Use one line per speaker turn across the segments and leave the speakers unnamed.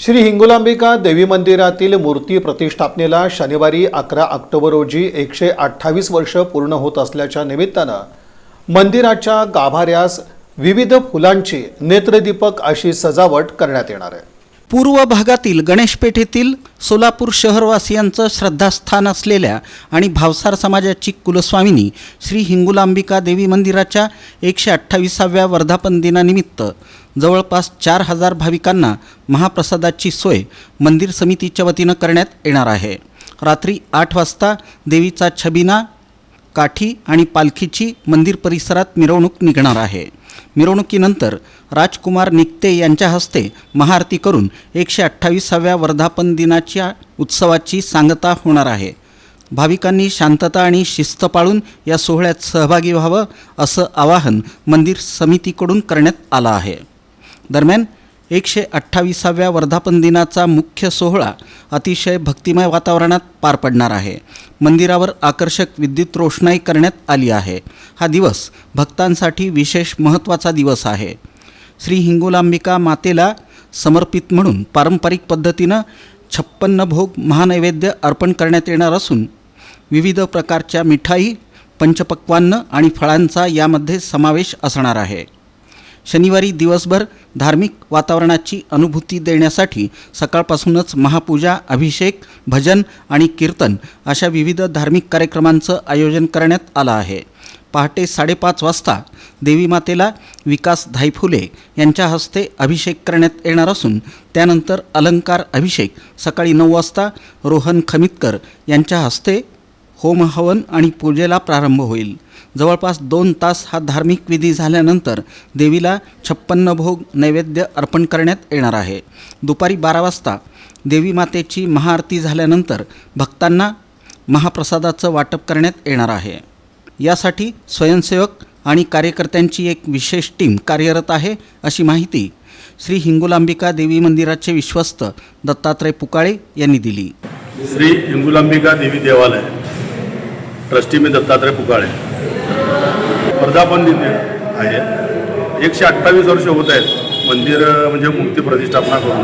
श्री हिंगुलांबिका देवी मंदिरातील मूर्ती प्रतिष्ठापनेला शनिवारी अकरा ऑक्टोबर रोजी एकशे अठ्ठावीस वर्ष पूर्ण होत असल्याच्या निमित्तानं मंदिराच्या गाभाऱ्यास विविध फुलांची नेत्रदीपक अशी सजावट करण्यात येणार आहे.
पूर्व भागातील गणेशपेठेतील सोलापूर शहरवासियांचं श्रद्धास्थान असलेल्या आणि भावसार समाजाची कुलस्वामिनी श्री हिंगुलांबिका देवी मंदिराच्या एकशे अठ्ठावीसाव्या वर्धापन दिनानिमित्त जवळपास चार हजार भाविकांना महाप्रसादाची सोय मंदिर समितीच्या वतीनं करण्यात येणार आहे. रात्री आठ वाजता देवीचा छबिना काठी आणि पालखीची मंदिर परिसरात मिरवणूक निघणार आहे. मिरवणुकीनंतर राजकुमार निकते यांच्या हस्ते महाआरती करून एकशे अठ्ठावीसाव्या वर्धापन दिनाच्या उत्सवाची सांगता होणार आहे. भाविकांनी शांतता आणि शिस्त पाळून या सोहळ्यात सहभागी व्हावं असं आवाहन मंदिर समितीकडून करण्यात आलं आहे. दरम्यान एकशे अठ्ठावीसाव्या वर्धापन दिनाचा मुख्य सोहळा अतिशय भक्तिमय वातावरणात पार पडणार आहे. मंदिरावर आकर्षक विद्युत रोषणाई करण्यात आली आहे. हा दिवस भक्तांसाठी विशेष महत्त्वाचा दिवस आहे. श्री हिंगोलांबिका मातेला समर्पित म्हणून पारंपरिक पद्धतीनं छप्पन्न भोग महानैवेद्य अर्पण करण्यात येणार असून विविध प्रकारच्या मिठाई पंचपक्वान्न आणि फळांचा यामध्ये समावेश असणार आहे. शनिवारी दिवसभर धार्मिक वातावरणाची अनुभूती देण्यासाठी सकाळपासूनच महापूजा अभिषेक भजन आणि कीर्तन अशा विविध धार्मिक कार्यक्रमांचं आयोजन करण्यात आलं आहे. पहाटे साडेपाच वाजता देवी मातेला विकास धायफुले यांच्या हस्ते अभिषेक करण्यात येणार असून त्यानंतर अलंकार अभिषेक सकाळी नऊ वाजता रोहन खमितकर यांच्या हस्ते होमहवन आणि पूजेला प्रारंभ होईल. जवळपास दोन तास हा धार्मिक विधी झाल्यानंतर देवीला छप्पन्न भोग नैवेद्य अर्पण करण्यात येणार आहे. दुपारी बारा वाजता देवी मातेची महाआरती झाल्यानंतर भक्तांना महाप्रसादाचं वाटप करण्यात येणार आहे. यासाठी स्वयंसेवक आणि कार्यकर्त्यांची एक विशेष टीम कार्यरत आहे अशी माहिती श्री हिंगुलांबिका देवी मंदिराचे विश्वस्त दत्तात्रय पुकाळे यांनी दिली.
श्री हिंगुलांबिका देवी देवालय. ट्रस्टी मी दत्तात्रय पुकाळे. वर्धापन दिन आहे. एकशे अठ्ठावीस वर्ष होत आहेत. मंदिर म्हणजे मूर्ती प्रतिष्ठापना करून.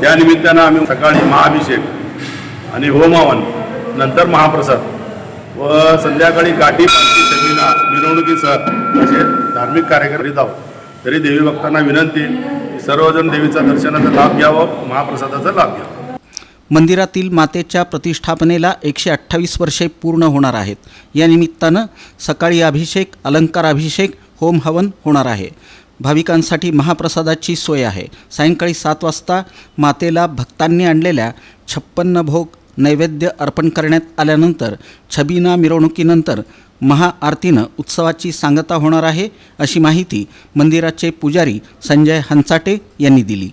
त्या निमित्तानं आम्ही सकाळी महाअभिषेक आणि होमहवन नंतर महाप्रसाद व संध्याकाळी काठी पालखी शमीना मिरवणुकीसह असे धार्मिक कार्यक्रम करीत आहोत. तरी देवी भक्तांना विनंती सर्वजण देवीचा दर्शनाचा लाभ घ्यावं महाप्रसादाचा लाभ घ्यावा.
मंदिरातील मातेच्या प्रतिष्ठापनेला एकशे अठ्ठावीस वर्षे पूर्ण होणार आहेत. या निमित्तानं सकाळी अभिषेक अलंकार अभिषेक होम हवन होणार आहे. भाविकांसाठी महाप्रसादाची सोय आहे. सायंकाळी सात वाजता मातेला भक्तांनी आणलेल्या छप्पन्न भोग नैवेद्य अर्पण करण्यात आल्यानंतर छबिना मिरवणुकीनंतर महाआरतीनं उत्सवाची सांगता होणार आहे अशी माहिती मंदिराचे पुजारी संजय हंचाटे यांनी दिली.